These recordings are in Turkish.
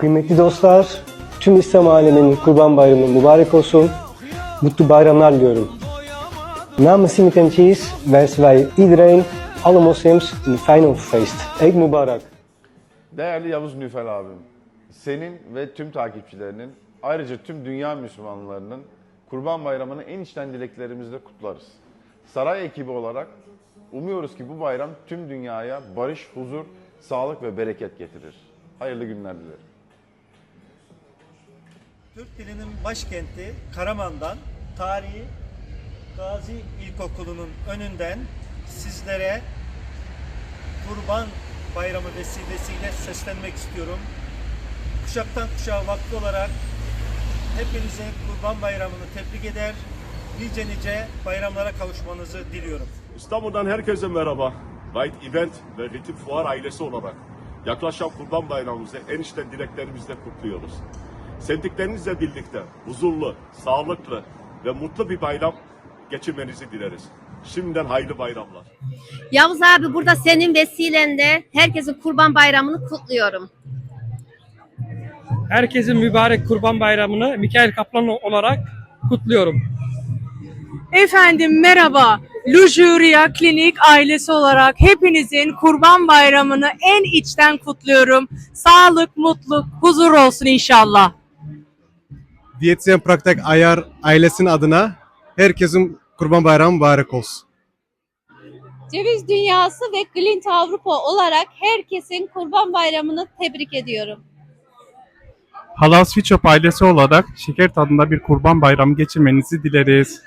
Kıymetli dostlar, tüm İslam aleminin Kurban Bayramı mübarek olsun. Mutlu bayramlar diliyorum. Namens Simitenties wensen wij iedereen, alle moslims, een fijne feest. Eid Mubarak. Değerli Yavuz Nüfel abim, senin ve tüm takipçilerinin, ayrıca tüm dünya Müslümanlarının Kurban Bayramı'nı en içten dileklerimizle kutlarız. Saray ekibi olarak umuyoruz ki bu bayram tüm dünyaya barış, huzur, sağlık ve bereket getirir. Hayırlı günler dilerim. Türk dilinin başkenti Karaman'dan tarihi Gazi İlkokulu'nun önünden sizlere Kurban Bayramı vesilesiyle seslenmek istiyorum. Kuşaktan kuşağa vakti olarak hepinize Kurban Bayramı'nı tebrik eder, nice nice bayramlara kavuşmanızı diliyorum. İstanbul'dan herkese merhaba. Light Event ve Ritim Fuar ailesi olarak yaklaşan Kurban Bayramımızı en içten dileklerimizle kutluyoruz. Sevdiklerinizle birlikte huzurlu, sağlıklı ve mutlu bir bayram geçirmenizi dileriz. Şimdiden hayırlı bayramlar. Yavuz abi burada senin vesilenle herkesin kurban bayramını kutluyorum. Herkesin mübarek Kurban Bayramı'nı Mikail Kaplan olarak kutluyorum. Efendim merhaba. Lujuria Klinik ailesi olarak hepinizin Kurban Bayramı'nı en içten kutluyorum. Sağlık, mutluluk, huzur olsun inşallah. Diyetisyen Praktek Ayar ailesinin adına herkesin Kurban Bayramı mübarek olsun. Ceviz Dünyası ve Glint Avrupa olarak herkesin kurban bayramını tebrik ediyorum. Halal Sweet Shop ailesi olarak şeker tadında bir kurban bayramı geçirmenizi dileriz.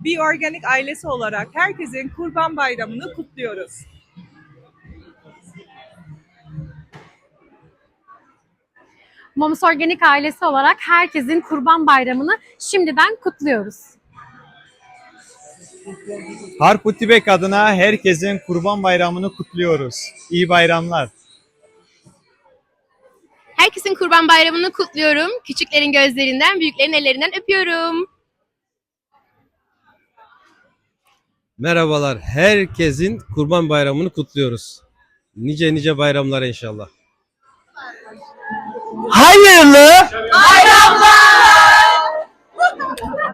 Bir organik ailesi olarak herkesin Kurban Bayramı'nı kutluyoruz. Momus Organik ailesi olarak herkesin Kurban Bayramı'nı şimdiden kutluyoruz. Harputibek adına herkesin Kurban Bayramı'nı kutluyoruz. İyi bayramlar. Herkesin kurban bayramını kutluyorum. Küçüklerin gözlerinden, büyüklerin ellerinden öpüyorum. Merhabalar. Herkesin Kurban Bayramı'nı kutluyoruz. Nice nice bayramlar inşallah. Hayırlı bayramlar.